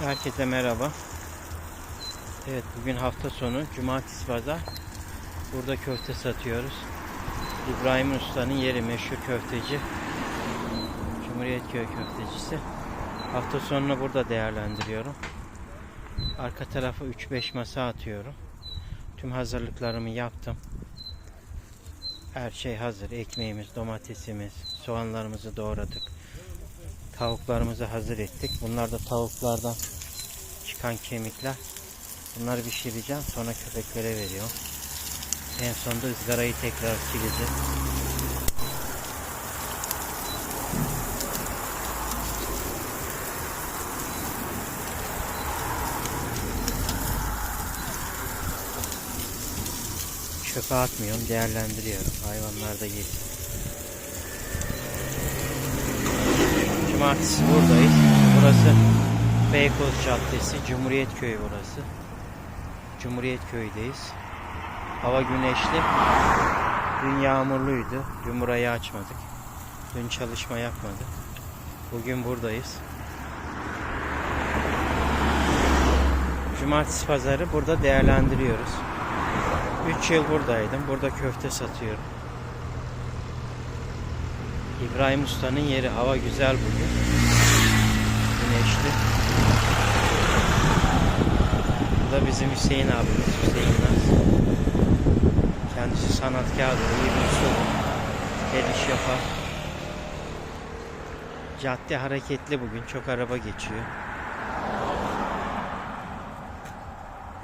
Herkese merhaba. Evet bugün hafta sonu cumartesi pazar. Burada köfte satıyoruz. İbrahim Usta'nın yeri meşhur köfteci. Cumhuriyetköy köftecisi. Hafta sonunu burada değerlendiriyorum. Arka tarafa 3-5 masa atıyorum. Tüm hazırlıklarımı yaptım. Her şey hazır. Ekmeğimiz, domatesimiz, soğanlarımızı doğradık. Tavuklarımızı hazır ettik. Bunlar da tavuklardan çıkan kemikler. Bunları pişireceğim. Sonra köpeklere veriyorum. En sonunda ızgarayı tekrar sileceğim. Çöpe atmıyorum. Değerlendiriyorum. Hayvanlar da yesin. Cumartesi buradayız. Burası Beykoz Caddesi, Cumhuriyet Köyü burası. Cumhuriyet Köyü'deyiz. Hava güneşli. Dün yağmurluydu. Dün burayı açmadık. Dün çalışma yapmadık. Bugün buradayız. Cumartesi pazarı burada değerlendiriyoruz. 3 yıl buradaydım. Burada köfte satıyorum. İbrahim Usta'nın yeri. Hava güzel bugün. Güneşli. Bu da bizim Hüseyin abimiz. Hüseyin Naz. Kendisi sanatkardır. iyi bir ustadır. El iş yapar. Cadde hareketli bugün. Çok araba geçiyor.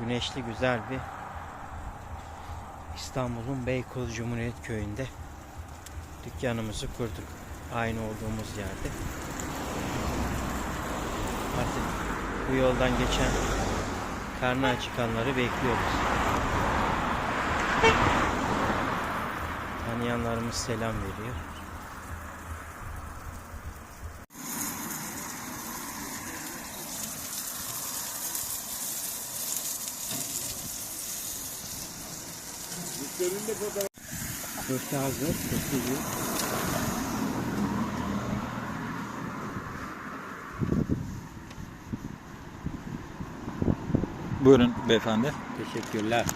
Güneşli güzel bir İstanbul'un Beykoz Cumhuriyet Köyü'nde dükkanımızı kurduk. Aynı olduğumuz yerde. Artık bu yoldan geçen karnı acıkanları bekliyoruz. Tanıyanlarımız selam veriyor. Köfte hazır. Köfteci. Buyurun beyefendi. Teşekkürler.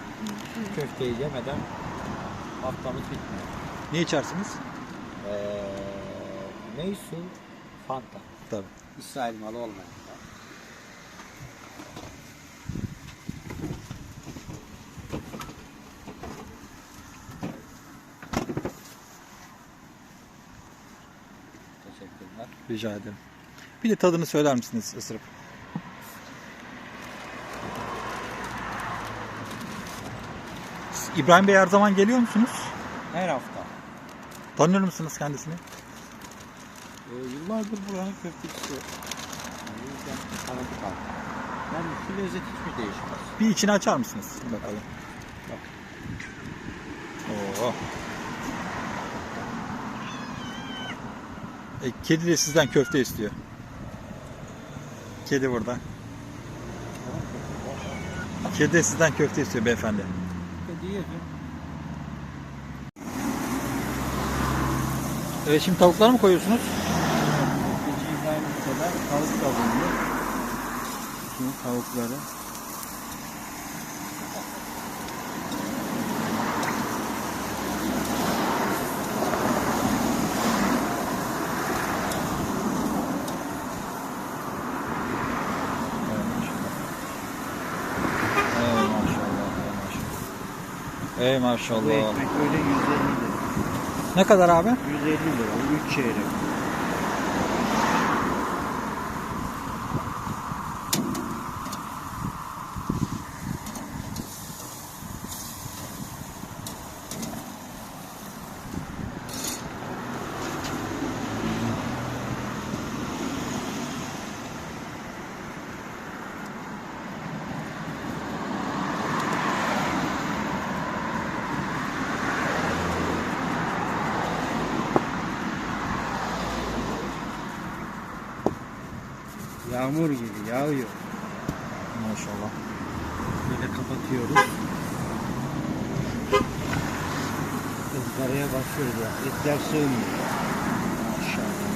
köfteyi yemeden haftamız bitmiyor. Ne içersiniz? Ee, Meysu Fanta. Tabii. İsrail malı olmayan. da. Teşekkürler. Rica ederim. Bir de tadını söyler misiniz ısırıp? İbrahim Bey her zaman geliyor musunuz? Her hafta. Tanıyor musunuz kendisini? Ee, yıllardır buranın köftecisi. Yani yüzden tanıdık halk. Yani şu lezzet hiçbir değişmez. Bir içini açar mısınız? Bakalım. Bak. Oo. E, kedi de sizden köfte istiyor. Kedi burada. Kedi de sizden köfte istiyor beyefendi. Yedim. Evet şimdi tavukları mı koyuyorsunuz? Köfteci İbrahim Usta'da tavuk kabuğunu Şimdi tavukları. Ey maşallah. Ey Bu maşallah. ekmek öyle 150 lira. Ne kadar abi? 150 lira. 3 çeyrek. Yağmur gibi yağıyor. Maşallah. Böyle kapatıyoruz. Izgaraya basıyoruz ya. Etler sığmıyor. Maşallah.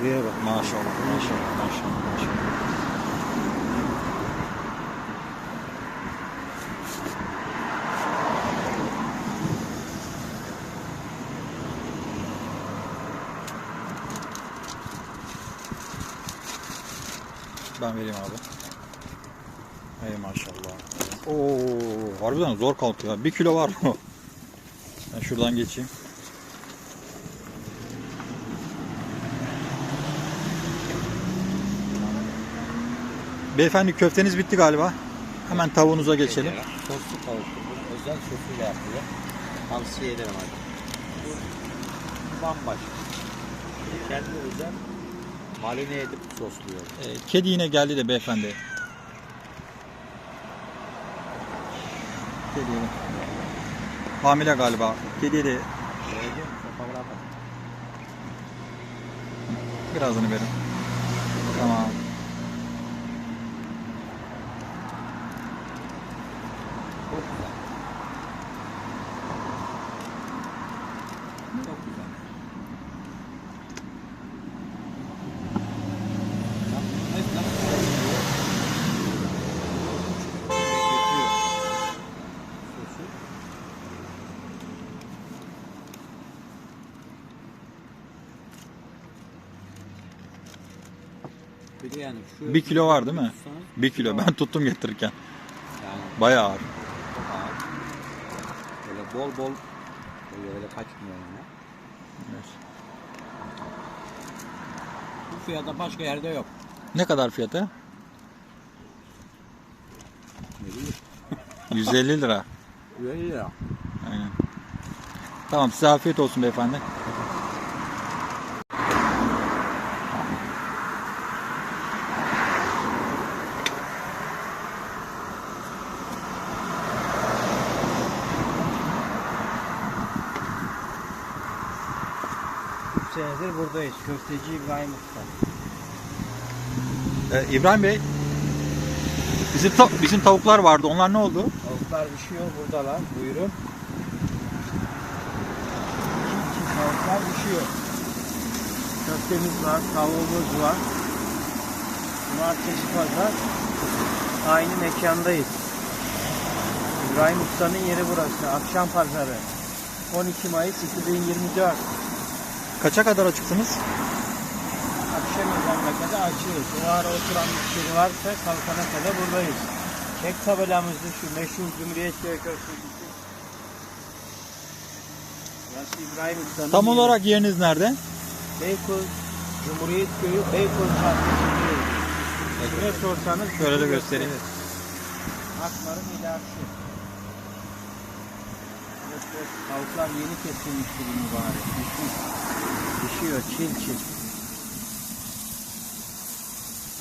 Buraya bak. Maşallah maşallah maşallah maşallah. Ben vereyim abi. Ey maşallah. Oo, harbiden zor kalkıyor. Bir kilo var mı? Ben şuradan geçeyim. Beyefendi köfteniz bitti galiba. Hemen tavuğunuza geçelim. Soslu tavuk. Özel sosuyla yapılıyor. Tavsiye ederim. Bu bambaşka. Kendi özel marine edip sosluyor. Ee, kedi yine geldi de beyefendi. Kedi. Hamile galiba. Kediye de birazını verin. Tamam. Çok güzel. Çok güzel. Bak, hep nasıl sosluyor? Bekletiyor. Sosu. Bir de yani şu Bir kilo var değil mi? Bir kilo. Ben tuttum getirirken. Yani Bayağı ağır. çok ağır. Böyle bol bol böyle öyle kaçmıyor yani. Bu fiyata başka yerde yok. Ne kadar fiyatı? Ne bileyim. 150 lira. Ya. Aynen. Tamam size afiyet olsun beyefendi. Senedir buradayız. Köfteci İbrahim Usta. Ee, İbrahim Bey. Bizim ta- bizim tavuklar vardı. Onlar ne oldu? Tavuklar pişiyor buradalar. Buyurun. Tavuklar pişiyor. Köftemiz var, tavuğumuz var. Cumartesi pazar aynı mekandayız. İbrahim Usta'nın yeri burası. Akşam pazarı. 12 Mayıs 2024. Kaça kadar açıksınız? Akşam ezanına kadar açıyoruz. O ara oturan müşteri varsa kalkana kadar buradayız. Çek tabelamızda şu meşhur Cumhuriyet Köftecisi. Burası İbrahim Usta'nın Tam yeri. olarak yeriniz nerede? Beykoz Cumhuriyet Köyü Beykoz Caddesi'nde. Kime sorsanız Şöyle de göstereyim. Akmar'ın ilerisi. Tavuklar yeni kesilmişti bu mübarek. Pişiyor çil çil.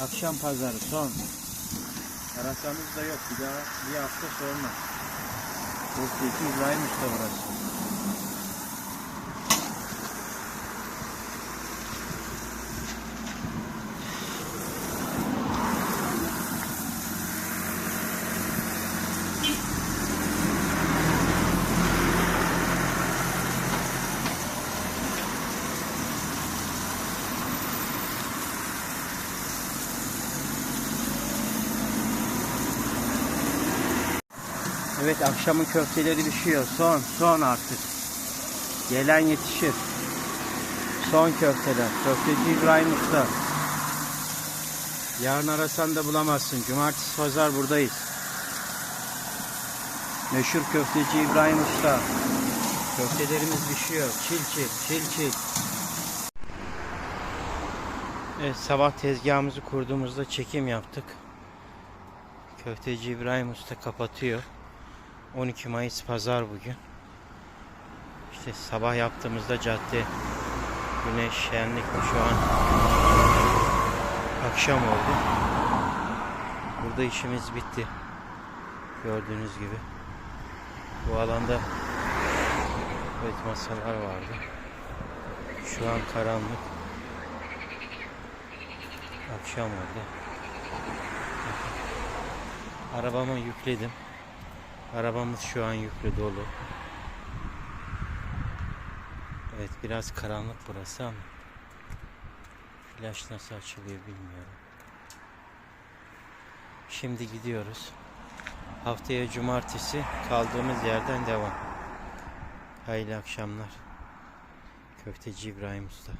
Akşam pazarı son. Arasamız da yok. Bir daha bir hafta sonra. Köfteci İbrahim Usta burası. Evet akşamın köfteleri pişiyor. Son, son artık. Gelen yetişir. Son köfteler. Köfteci İbrahim Usta. Yarın arasan da bulamazsın. Cumartesi pazar buradayız. Meşhur köfteci İbrahim Usta. Köftelerimiz pişiyor. Çil çil, çil çil. Evet sabah tezgahımızı kurduğumuzda çekim yaptık. Köfteci İbrahim Usta kapatıyor. 12 Mayıs pazar bugün. İşte sabah yaptığımızda cadde güneş şenlikli şu an akşam oldu. Burada işimiz bitti. Gördüğünüz gibi. Bu alanda evet masalar vardı. Şu an karanlık. Akşam oldu. Arabama yükledim. Arabamız şu an yüklü dolu. Evet biraz karanlık burası ama Flash nasıl açılıyor bilmiyorum. Şimdi gidiyoruz. Haftaya cumartesi kaldığımız yerden devam. Hayırlı akşamlar. Köfteci İbrahim Usta.